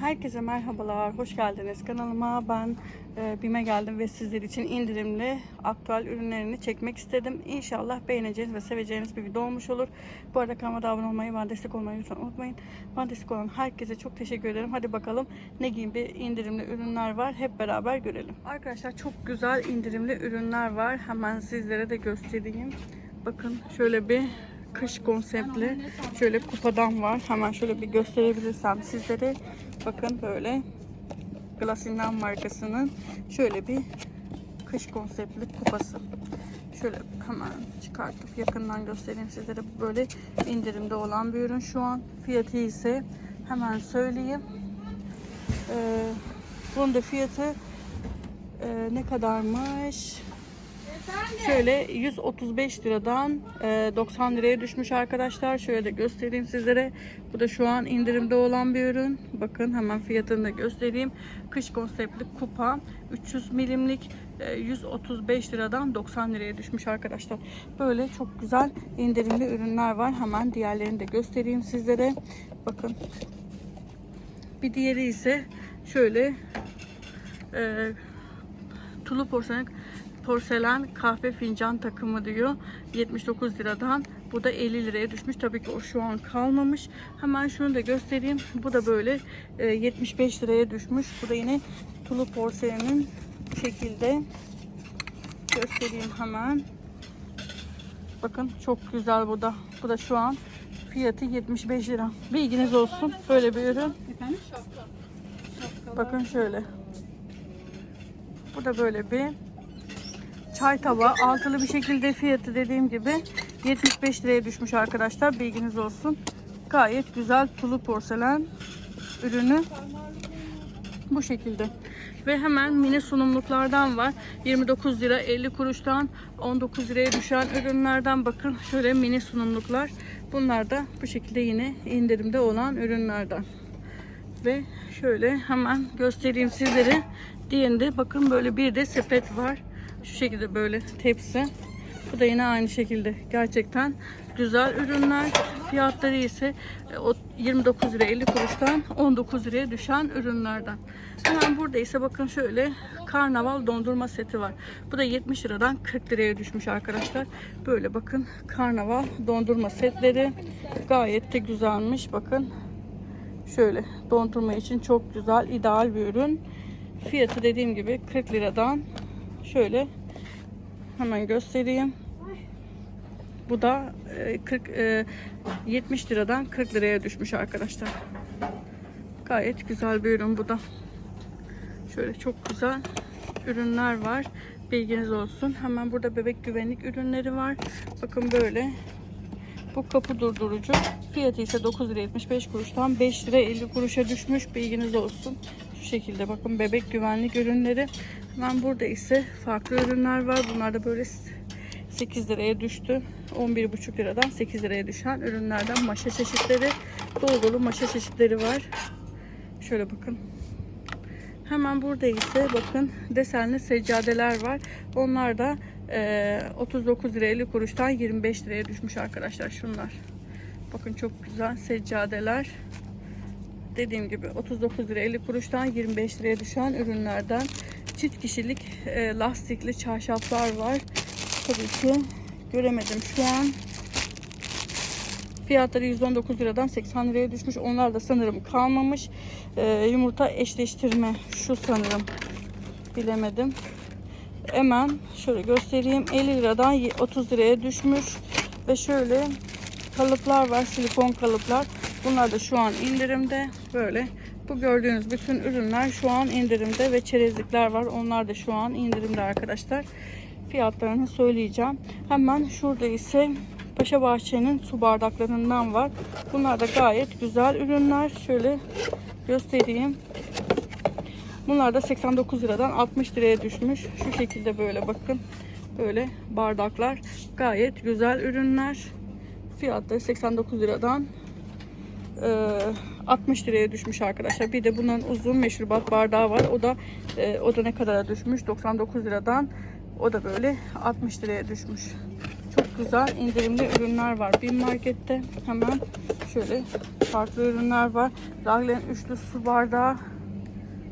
Herkese merhabalar, hoş geldiniz kanalıma. Ben e, BİM'e geldim ve sizler için indirimli aktüel ürünlerini çekmek istedim. İnşallah beğeneceğiniz ve seveceğiniz bir video olmuş olur. Bu arada kanalıma abone olmayı, bana destek olmayı lütfen unutmayın. Bana destek olan herkese çok teşekkür ederim. Hadi bakalım ne gibi indirimli ürünler var hep beraber görelim. Arkadaşlar çok güzel indirimli ürünler var. Hemen sizlere de göstereyim. Bakın şöyle bir kış konseptli şöyle kupadan var. Hemen şöyle bir gösterebilirsem sizlere. Bakın böyle Glassinan markasının şöyle bir kış konseptli kupası. Şöyle hemen çıkartıp yakından göstereyim sizlere. Böyle indirimde olan bir ürün şu an. Fiyatı ise hemen söyleyeyim. Ee, bunun da fiyatı e, ne kadarmış? Şöyle 135 liradan e, 90 liraya düşmüş arkadaşlar. Şöyle de göstereyim sizlere. Bu da şu an indirimde olan bir ürün. Bakın hemen fiyatını da göstereyim. Kış konseptli kupa 300 milimlik e, 135 liradan 90 liraya düşmüş arkadaşlar. Böyle çok güzel indirimli ürünler var. Hemen diğerlerini de göstereyim sizlere. Bakın. Bir diğeri ise şöyle e, Tulu porselen porselen kahve fincan takımı diyor. 79 liradan. Bu da 50 liraya düşmüş. Tabii ki o şu an kalmamış. Hemen şunu da göstereyim. Bu da böyle e, 75 liraya düşmüş. Bu da yine Tulu porselenin şekilde göstereyim hemen. Bakın çok güzel bu da. Bu da şu an fiyatı 75 lira. Bilginiz olsun. Böyle bir ürün. Efendim. Bakın şöyle. Bu da böyle bir çay tabağı. Altılı bir şekilde fiyatı dediğim gibi 75 liraya düşmüş arkadaşlar. Bilginiz olsun. Gayet güzel tulu porselen ürünü. Bu şekilde. Ve hemen mini sunumluklardan var. 29 lira 50 kuruştan 19 liraya düşen ürünlerden bakın. Şöyle mini sunumluklar. Bunlar da bu şekilde yine indirimde olan ürünlerden. Ve şöyle hemen göstereyim sizlere. Diğerinde bakın böyle bir de sepet var. Şu şekilde böyle tepsi. Bu da yine aynı şekilde. Gerçekten güzel ürünler. Fiyatları ise e, o 29 lira 50 kuruştan 19 liraya düşen ürünlerden. Hemen burada ise bakın şöyle karnaval dondurma seti var. Bu da 70 liradan 40 liraya düşmüş arkadaşlar. Böyle bakın karnaval dondurma setleri gayet de güzelmiş. Bakın Şöyle dondurma için çok güzel, ideal bir ürün. Fiyatı dediğim gibi 40 liradan şöyle hemen göstereyim. Bu da e, 40 e, 70 liradan 40 liraya düşmüş arkadaşlar. Gayet güzel bir ürün bu da. Şöyle çok güzel ürünler var. Bilginiz olsun. Hemen burada bebek güvenlik ürünleri var. Bakın böyle bu kapı durdurucu. Fiyatı ise 9 lira 75 kuruştan 5 lira 50 kuruşa düşmüş. Bilginiz olsun. Şu şekilde bakın bebek güvenlik ürünleri. Hemen burada ise farklı ürünler var. Bunlar da böyle 8 liraya düştü. 11,5 liradan 8 liraya düşen ürünlerden maşa çeşitleri. Dolu maşa çeşitleri var. Şöyle bakın. Hemen burada ise bakın desenli seccadeler var. Onlar da e, 39 lira 50 kuruştan 25 liraya düşmüş arkadaşlar şunlar. Bakın çok güzel seccadeler. Dediğim gibi 39 lira 50 kuruştan 25 liraya düşen ürünlerden. Çift kişilik e, lastikli çarşaflar var. Tabii ki göremedim şu an. Fiyatları 119 liradan 80 liraya düşmüş. Onlar da sanırım kalmamış. Ee, yumurta eşleştirme şu sanırım. Bilemedim. Hemen şöyle göstereyim. 50 liradan 30 liraya düşmüş. Ve şöyle kalıplar var. Silikon kalıplar. Bunlar da şu an indirimde. Böyle. Bu gördüğünüz bütün ürünler şu an indirimde ve çerezlikler var. Onlar da şu an indirimde arkadaşlar. Fiyatlarını söyleyeceğim. Hemen şurada ise Paşa Bahçe'nin su bardaklarından var. Bunlar da gayet güzel ürünler. Şöyle göstereyim. Bunlar da 89 liradan 60 liraya düşmüş. Şu şekilde böyle bakın. Böyle bardaklar. Gayet güzel ürünler. Fiyatları 89 liradan 60 liraya düşmüş arkadaşlar. Bir de bunun uzun meşrubat bardağı var. O da e, o da ne kadara düşmüş? 99 liradan. O da böyle 60 liraya düşmüş. Çok güzel indirimli ürünler var. Bin markette hemen şöyle farklı ürünler var. Raglan üçlü su bardağı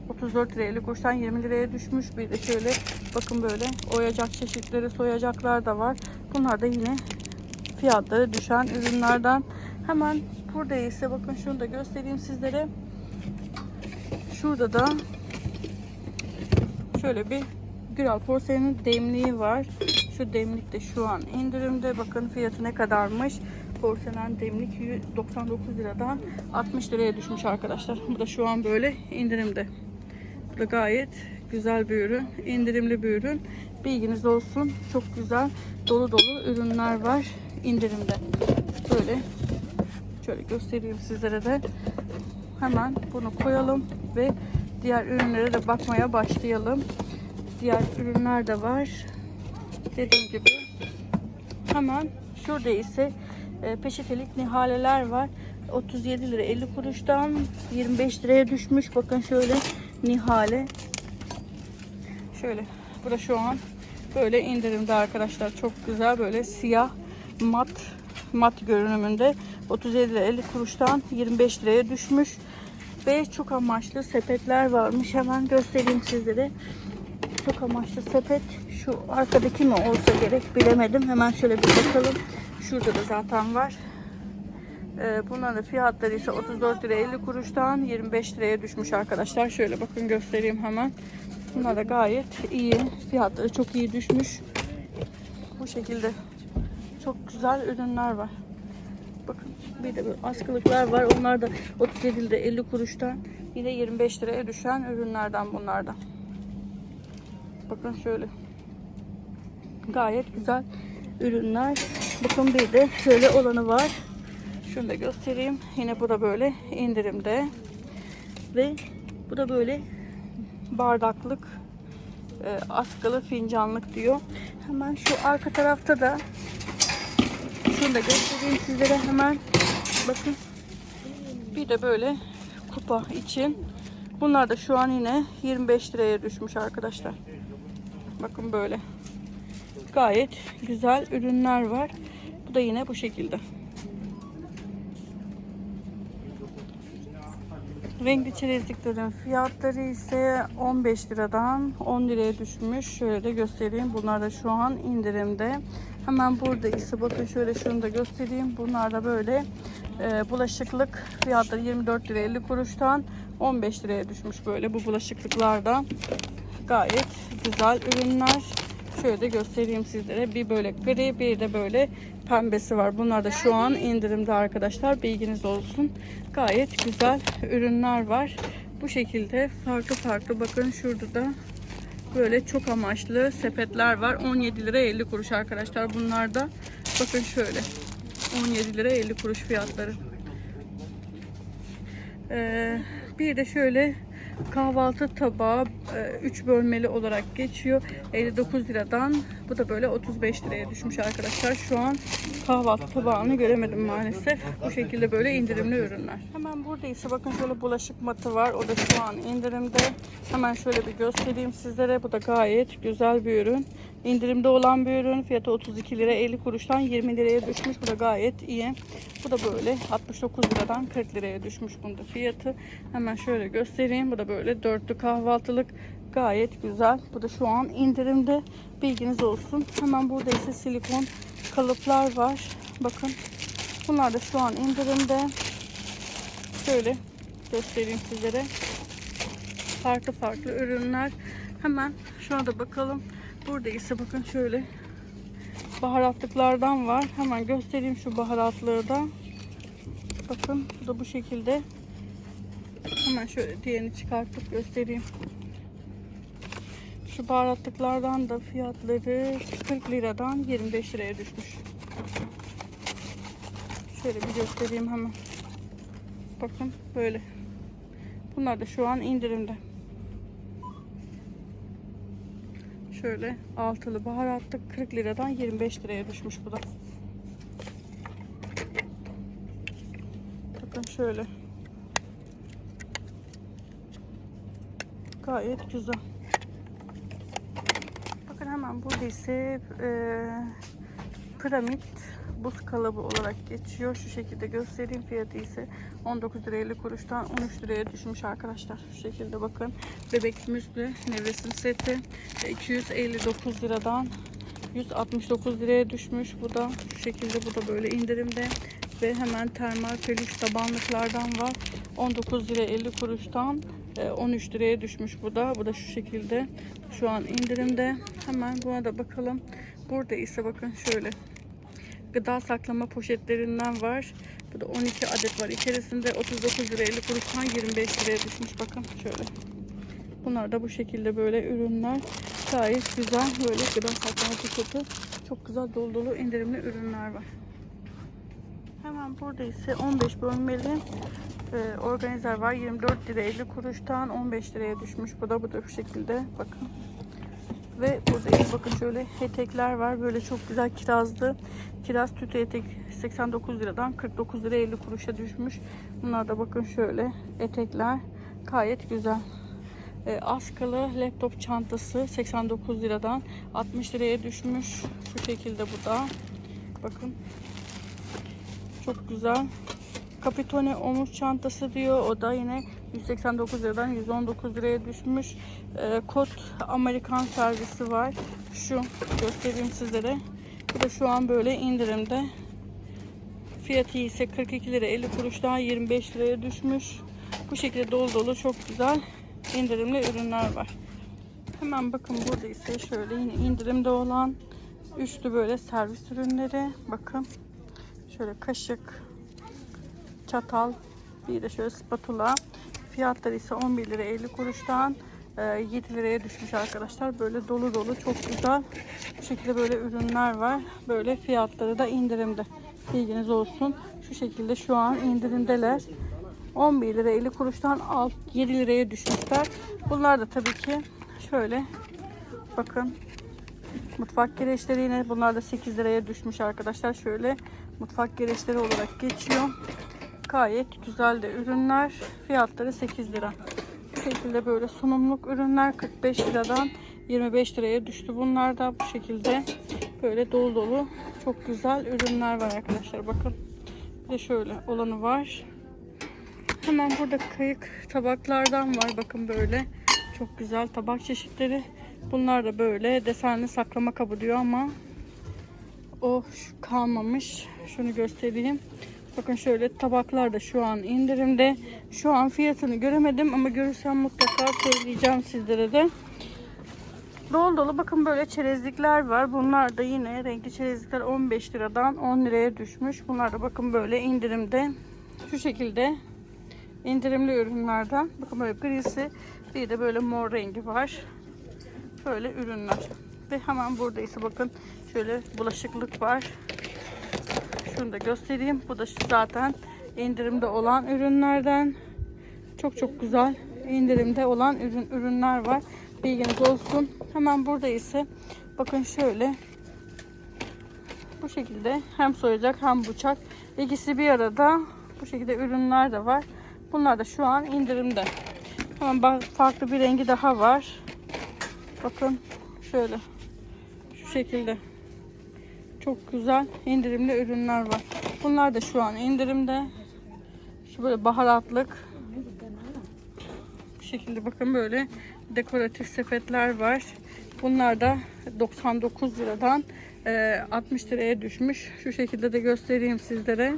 34 liraya 50 kuruştan 20 liraya düşmüş. Bir de şöyle bakın böyle oyacak çeşitleri soyacaklar da var. Bunlar da yine fiyatları düşen ürünlerden. Hemen burada ise bakın şunu da göstereyim sizlere. Şurada da şöyle bir Güral porselenin demliği var. Şu demlik de şu an indirimde. Bakın fiyatı ne kadarmış. Porselen demlik 99 liradan 60 liraya düşmüş arkadaşlar. Bu da şu an böyle indirimde. Bu da gayet güzel bir ürün. indirimli bir ürün. Bilginiz olsun. Çok güzel dolu dolu ürünler var indirimde. Böyle şöyle göstereyim sizlere de. Hemen bunu koyalım ve diğer ürünlere de bakmaya başlayalım. Diğer ürünler de var. Dediğim gibi hemen şurada ise e, peçetelik nihaleler var. 37 lira 50 kuruştan 25 liraya düşmüş. Bakın şöyle nihale. Şöyle. Bu da şu an böyle indirimde arkadaşlar. Çok güzel böyle siyah mat mat görünümünde 37 lira 50 kuruştan 25 liraya düşmüş. Ve çok amaçlı sepetler varmış. Hemen göstereyim sizlere. Çok amaçlı sepet. Şu arkadaki mi olsa gerek bilemedim. Hemen şöyle bir bakalım. Şurada da zaten var. Ee, bunların fiyatları ise 34 lira 50 kuruştan 25 liraya düşmüş arkadaşlar. Şöyle bakın göstereyim hemen. Bunlar da gayet iyi. Fiyatları çok iyi düşmüş. Bu şekilde çok güzel ürünler var. Bakın bir de askılıklar var. Onlar da 37 lira 50 kuruştan yine 25 liraya düşen ürünlerden bunlardan. Bakın şöyle. Gayet güzel ürünler. Bakın bir de şöyle olanı var. Şunu da göstereyim. Yine bu da böyle indirimde. Ve bu da böyle bardaklık e, askılı fincanlık diyor. Hemen şu arka tarafta da şunu da göstereyim sizlere hemen. Bakın. Bir de böyle kupa için. Bunlar da şu an yine 25 liraya düşmüş arkadaşlar. Bakın böyle. Gayet güzel ürünler var. Bu da yine bu şekilde. Renkli çerezliklerin fiyatları ise 15 liradan 10 liraya düşmüş. Şöyle de göstereyim. Bunlar da şu an indirimde. Hemen burada ise bakın şöyle şunu da göstereyim. Bunlar da böyle e, bulaşıklık fiyatları 24 lira 50 kuruştan 15 liraya düşmüş böyle bu bulaşıklıklardan. Gayet güzel ürünler. Şöyle de göstereyim sizlere. Bir böyle gri bir de böyle pembesi var. Bunlar da şu an indirimde arkadaşlar. Bilginiz olsun. Gayet güzel ürünler var. Bu şekilde farklı farklı bakın şurada da böyle çok amaçlı sepetler var. 17 lira 50 kuruş arkadaşlar. Bunlar da bakın şöyle 17 lira 50 kuruş fiyatları. Ee, bir de şöyle kahvaltı tabağı 3 bölmeli olarak geçiyor. 59 liradan bu da böyle 35 liraya düşmüş arkadaşlar. Şu an kahvaltı tabağını göremedim maalesef. Bu şekilde böyle indirimli ürünler. Hemen burada ise bakın şöyle bulaşık matı var. O da şu an indirimde. Hemen şöyle bir göstereyim sizlere. Bu da gayet güzel bir ürün. İndirimde olan bir ürün. Fiyatı 32 lira 50 kuruştan 20 liraya düşmüş. Bu da gayet iyi. Bu da böyle 69 liradan 40 liraya düşmüş bunda fiyatı. Hemen şöyle göstereyim. Bu da böyle dörtlü kahvaltılık gayet güzel. Bu da şu an indirimde. Bilginiz olsun. Hemen burada ise silikon kalıplar var. Bakın. Bunlar da şu an indirimde. Şöyle göstereyim sizlere. Farklı farklı ürünler. Hemen şuna da bakalım. Burada ise bakın şöyle baharatlıklardan var. Hemen göstereyim şu baharatlığı da. Bakın bu da bu şekilde. Hemen şöyle diğerini çıkartıp göstereyim. Şu baharatlıklardan da fiyatları 40 liradan 25 liraya düşmüş. Şöyle bir göstereyim hemen. Bakın böyle. Bunlar da şu an indirimde. Şöyle altılı baharatlı 40 liradan 25 liraya düşmüş bu da. Bakın şöyle. Gayet güzel. Bakın hemen burada ise e, piramit buz kalıbı olarak geçiyor. Şu şekilde göstereyim. Fiyatı ise 19 lira 50 kuruştan 13 liraya düşmüş arkadaşlar. Şu şekilde bakın. Bebek müslü nevresim seti e, 259 liradan 169 liraya düşmüş. Bu da şu şekilde bu da böyle indirimde. Ve hemen termal peluş tabanlıklardan var. 19 lira 50 kuruştan e, 13 liraya düşmüş bu da. Bu da şu şekilde. Şu an indirimde. Hemen buna da bakalım. Burada ise bakın şöyle gıda saklama poşetlerinden var. Bu da 12 adet var. İçerisinde 39 lira 50 kuruştan 25 liraya düşmüş. Bakın şöyle. Bunlar da bu şekilde böyle ürünler. Gayet güzel böyle gıda saklama poşeti. Çok güzel dolu dolu indirimli ürünler var. Hemen burada ise 15 bölmeli e, organizer var. 24 lira 50 kuruştan 15 liraya düşmüş. Bu da bu da bu şekilde. Bakın. Ve burada bakın şöyle etekler var. Böyle çok güzel kirazlı. Kiraz tütü etek 89 liradan 49 lira 50 kuruşa düşmüş. Bunlar da bakın şöyle etekler. Gayet güzel. E, askılı laptop çantası 89 liradan 60 liraya düşmüş. Şu şekilde bu da. Bakın. Çok güzel. Capitone omuz çantası diyor. O da yine 189 liradan 119 liraya düşmüş. Ee, kot Amerikan servisi var. Şu göstereyim sizlere. Bu da şu an böyle indirimde. Fiyatı ise 42 lira 50 kuruştan 25 liraya düşmüş. Bu şekilde dolu dolu çok güzel indirimli ürünler var. Hemen bakın burada ise şöyle yine indirimde olan üçlü böyle servis ürünleri. Bakın şöyle kaşık, çatal, bir de şöyle spatula. Fiyatları ise 11 lira 50 kuruştan e, 7 liraya düşmüş arkadaşlar. Böyle dolu dolu çok güzel. Bu şekilde böyle ürünler var. Böyle fiyatları da indirimde. Bilginiz olsun. Şu şekilde şu an indirimdeler. 11 lira 50 kuruştan alt 7 liraya düşmüşler. Bunlar da tabii ki şöyle bakın mutfak gereçleri yine bunlar da 8 liraya düşmüş arkadaşlar. Şöyle mutfak gereçleri olarak geçiyor. Gayet güzel de ürünler. Fiyatları 8 lira. Bu şekilde böyle sunumluk ürünler 45 liradan 25 liraya düştü. Bunlar da bu şekilde böyle dolu dolu çok güzel ürünler var arkadaşlar. Bakın bir de şöyle olanı var. Hemen burada kayık tabaklardan var. Bakın böyle çok güzel tabak çeşitleri. Bunlar da böyle desenli saklama kabı diyor ama o kalmamış. Şunu göstereyim. Bakın şöyle tabaklar da şu an indirimde. Şu an fiyatını göremedim ama görürsem mutlaka söyleyeceğim sizlere de. Dolu dolu bakın böyle çerezlikler var. Bunlar da yine renkli çerezlikler 15 liradan 10 liraya düşmüş. Bunlar da bakın böyle indirimde. Şu şekilde indirimli ürünlerden. Bakın böyle grisi bir de böyle mor rengi var. Böyle ürünler. Ve hemen burada ise bakın şöyle bulaşıklık var. Şunu da göstereyim. Bu da zaten indirimde olan ürünlerden. Çok çok güzel indirimde olan ürün ürünler var. Bilginiz olsun. Hemen burada ise bakın şöyle bu şekilde hem soyacak hem bıçak ikisi bir arada bu şekilde ürünler de var. Bunlar da şu an indirimde. Hemen bak farklı bir rengi daha var. Bakın şöyle şu şekilde çok güzel indirimli ürünler var. Bunlar da şu an indirimde. Şu böyle baharatlık. Bu şekilde bakın böyle dekoratif sepetler var. Bunlar da 99 liradan e, 60 liraya düşmüş. Şu şekilde de göstereyim sizlere.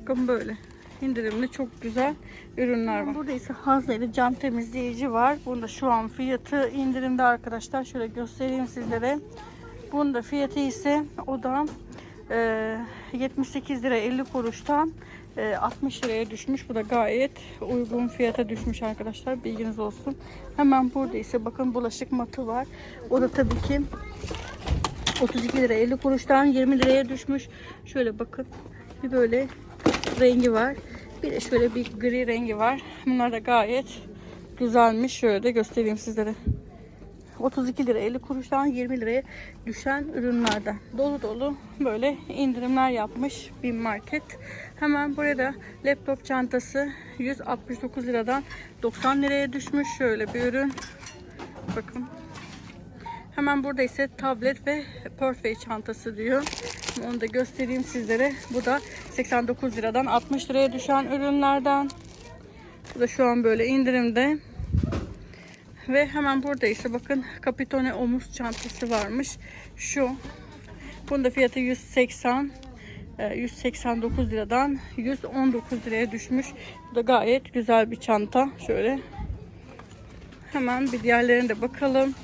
Bakın böyle indirimli çok güzel ürünler var. Burada ise Hazeli cam temizleyici var. Bunda şu an fiyatı indirimde arkadaşlar. Şöyle göstereyim sizlere. Bunun da fiyatı ise o da e, 78 lira 50 kuruştan e, 60 liraya düşmüş. Bu da gayet uygun fiyata düşmüş arkadaşlar. Bilginiz olsun. Hemen burada ise bakın bulaşık matı var. O da tabii ki 32 lira 50 kuruştan 20 liraya düşmüş. Şöyle bakın. Bir böyle rengi var. Bir de şöyle bir gri rengi var. Bunlar da gayet güzelmiş. Şöyle de göstereyim sizlere. 32 lira 50 kuruştan 20 liraya düşen ürünlerden. Dolu dolu böyle indirimler yapmış bir market. Hemen buraya da laptop çantası 169 liradan 90 liraya düşmüş. Şöyle bir ürün. Bakın. Hemen burada ise tablet ve Perfect çantası diyor. Onu da göstereyim sizlere. Bu da 89 liradan 60 liraya düşen ürünlerden. Bu da şu an böyle indirimde. Ve hemen burada ise bakın Capitone omuz çantası varmış. Şu. Bunun da fiyatı 180 e, 189 liradan 119 liraya düşmüş. Bu da gayet güzel bir çanta. Şöyle. Hemen bir diğerlerine de bakalım.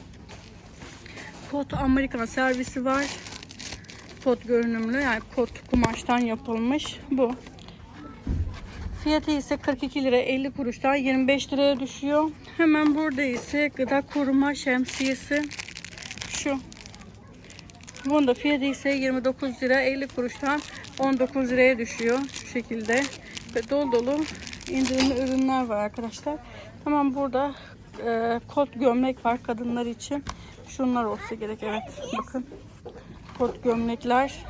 Kot Amerikan servisi var. Kot görünümlü yani kot kumaştan yapılmış. Bu. Fiyatı ise 42 lira 50 kuruştan 25 liraya düşüyor. Hemen burada ise gıda koruma şemsiyesi. Şu. Bunun da fiyatı ise 29 lira 50 kuruştan 19 liraya düşüyor. Şu şekilde. Ve dolu dolu indirimli ürünler var arkadaşlar. Hemen burada e, kot gömlek var kadınlar için. Şunlar olsa gerek evet. Bakın. Kot gömlekler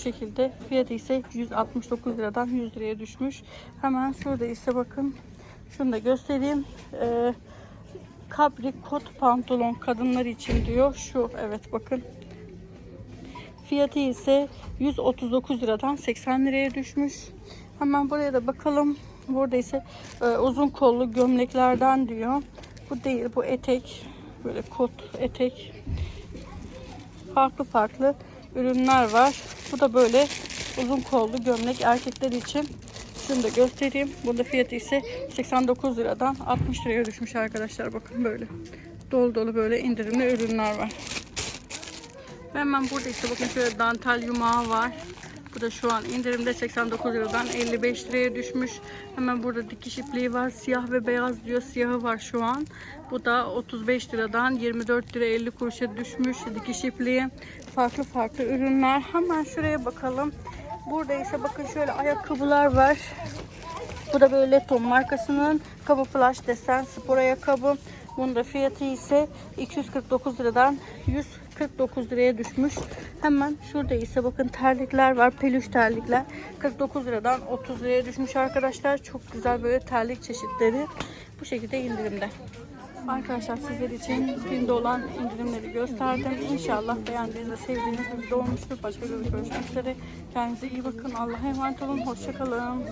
şekilde. Fiyatı ise 169 liradan 100 liraya düşmüş. Hemen şurada ise bakın. Şunu da göstereyim. Ee, Capri kot pantolon kadınlar için diyor. Şu evet bakın. Fiyatı ise 139 liradan 80 liraya düşmüş. Hemen buraya da bakalım. Burada ise e, uzun kollu gömleklerden diyor. Bu değil bu etek. Böyle kot etek farklı farklı ürünler var. Bu da böyle uzun kollu gömlek erkekler için. Şunu da göstereyim. Burada fiyatı ise 89 liradan 60 liraya düşmüş arkadaşlar. Bakın böyle dolu dolu böyle indirimli ürünler var. Hemen burada işte bakın şöyle dantel yumağı var. Bu da şu an indirimde 89 liradan 55 liraya düşmüş. Hemen burada dikiş ipliği var. Siyah ve beyaz diyor. Siyahı var şu an. Bu da 35 liradan 24 lira 50 kuruşa düşmüş. Dikiş ipliği. Farklı farklı ürünler. Hemen şuraya bakalım. Burada ise bakın şöyle ayakkabılar var. Bu da böyle Tom markasının Kaba Flash desen spor ayakkabı. Bunun da fiyatı ise 249 liradan 149 liraya düşmüş. Hemen şurada ise bakın terlikler var. Peluş terlikler. 49 liradan 30 liraya düşmüş arkadaşlar. Çok güzel böyle terlik çeşitleri. Bu şekilde indirimde. Arkadaşlar sizler için günde olan indirimleri gösterdim. İnşallah beğendiğiniz sevdiğiniz bir video olmuştur. Başka bir görüşmek üzere. Kendinize iyi bakın. Allah'a emanet olun. Hoşçakalın.